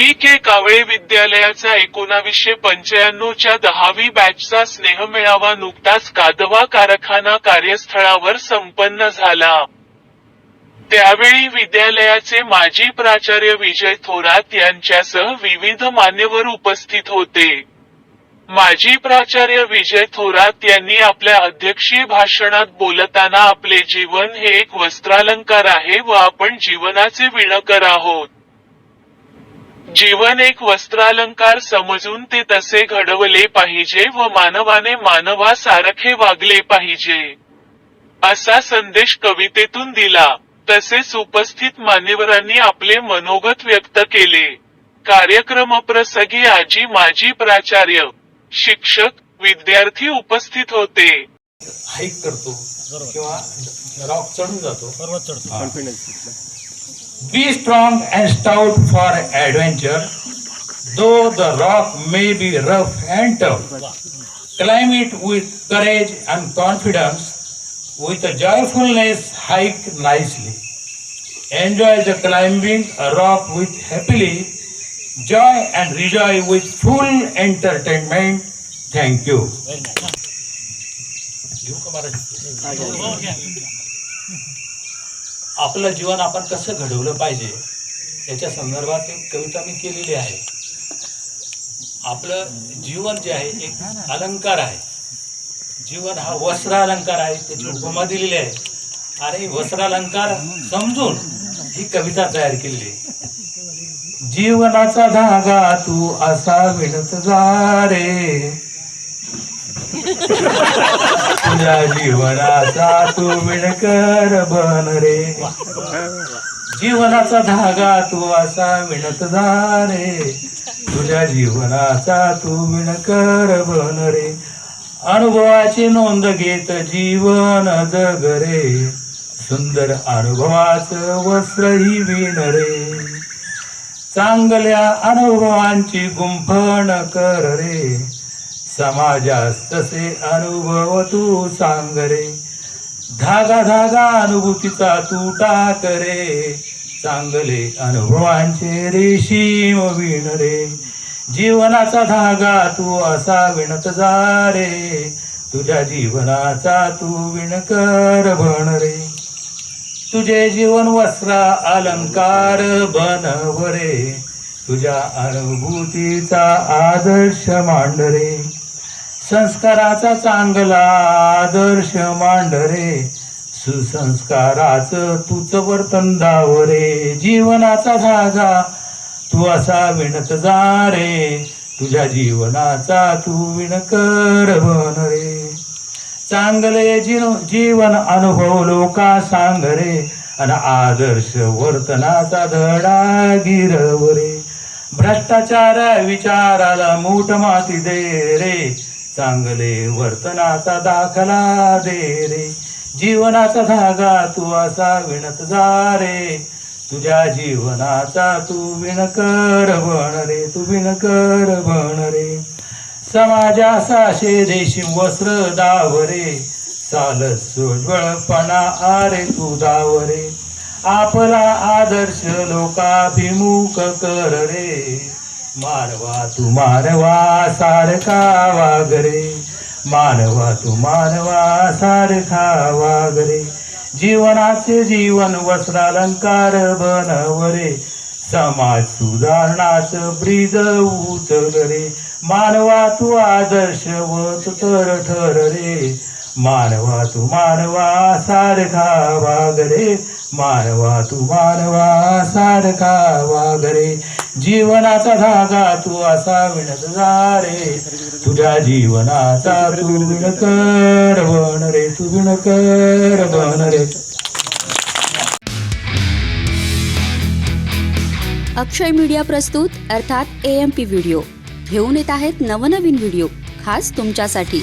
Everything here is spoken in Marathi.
बी के कावळे विद्यालयाचा एकोणावीसशे पंच्याण्णव च्या दहावी बॅचचा स्नेहमेळावा नुकताच कादवा कारखाना कार्यस्थळावर संपन्न झाला. त्यावेळी विद्यालयाचे माजी प्राचार्य विजय थोरात यांच्यासह विविध मान्यवर उपस्थित होते. माजी प्राचार्य विजय थोरात यांनी आपल्या अध्यक्षीय भाषणात बोलताना आपले जीवन हे एक वस्त्रालंकार आहे व आपण जीवनाचे विणकर आहोत. जीवन एक वस्त्रालंकार समजून ते तसे घडवले पाहिजे व मानवाने मानवासारखे वागले पाहिजे. असा संदेश कवितेतून दिला. तसेच उपस्थित मान्यवरांनी आपले मनोगत व्यक्त केले. कार्यक्रमप्रसंगी आजी माजी प्राचार्य शिक्षक विद्यार्थी उपस्थित होते. हाईक करतो किंवा रॉक चढून जातो. पर्वत चढतो. Be strong and stout for adventure, though the rock may be rough and tough. Climb it with courage and confidence. With a joyfulness, hike nicely. Enjoy the climbing a rock with happily, joy and rejoice with full entertainment. Thank you. Very nice. आपलं जीवन आपण कसं घडवलं पाहिजे याच्या संदर्भात एक कविता मी केलेली आहे. आपलं जीवन जे आहे एक अलंकार आहे. जीवन हा वस्त्र अलंकार आहे त्याची उपमा दिलेली आहे. आणि वस्त्रालंकार समजून ही कविता तयार केलेली आहे. जीवनाचा धागा तू असा विणत जा रे. तुझ्या जीवनाचा तू विणकर बन रे. जीवनाचा धागा तू असा विणत जा रे. तुझ्या जीवनाचा तू विणकर बन रे. अनुभवाची नोंद घेत जीवन जग रे. सुंदर अनुभवाचं वस्त्र ही विण रे. चांगल्या अनुभवांची गुंफण कर रे. समाजास तसे अनुभव तू सांग रे धागा धागा अनुभूतीचा तू टाक रे चांगले अनुभवांचे रेशीम विण रे जीवनाचा धागा तू असा विणत जा रे तुझ्या जीवनाचा तू विणकर बन रे तुझे जीवन वस्त्रा अलंकार बनव रे तुझ्या अनुभूतीचा आदर्श मांड रे संस्काराचा चांगला आदर्श मांड रे सुसंस्काराचं तूच वर्तन धाव रे जीवनाचा धागा तू असा विणत जा रे तुझ्या जीवनाचा तू विणकर बन रे. चांगले जीव जीवन अनुभव लोका सांग रे आणि आदर्श वर्तनाचा धडा गिरव रे. भ्रष्टाचार विचाराला मूठ माती दे रे चांगले वर्तनाचा दाखला दे रे. जीवनाचा धागा तू असा विणत जा रे. तुझ्या जीवनाचा तू विणकर बण रे तू विणकर बण रे. समाजासाशे देशी वस्त्र दावरे चाल सोज्वळपणा आरे तू दावरे आपला आदर्श लोकाभिमुख कर रे. मानवा तू मानवा सारखा वागरे. मानवा तू मानवा सारखा वागरे. जीवनाचे जीवन वस्त्रालंकार बनवरे. समाज सुधारणाच ब्रीद उचल रे मानवा तू आदर्शवत तर ठर रे मानवा तू मानवा सारखा वागरे. मानवा तू मानवा सारखा वागरे. जीवनाचा धागा तू असा विणत जा रे. तुझ्या जीवनाचा तू विणकर बन रे तू विणकर बन रे. अक्षय मीडिया प्रस्तुत अर्थात ए एम पी व्हिडिओ घेऊन येत आहेत नवनवीन व्हिडिओ खास तुमच्यासाठी.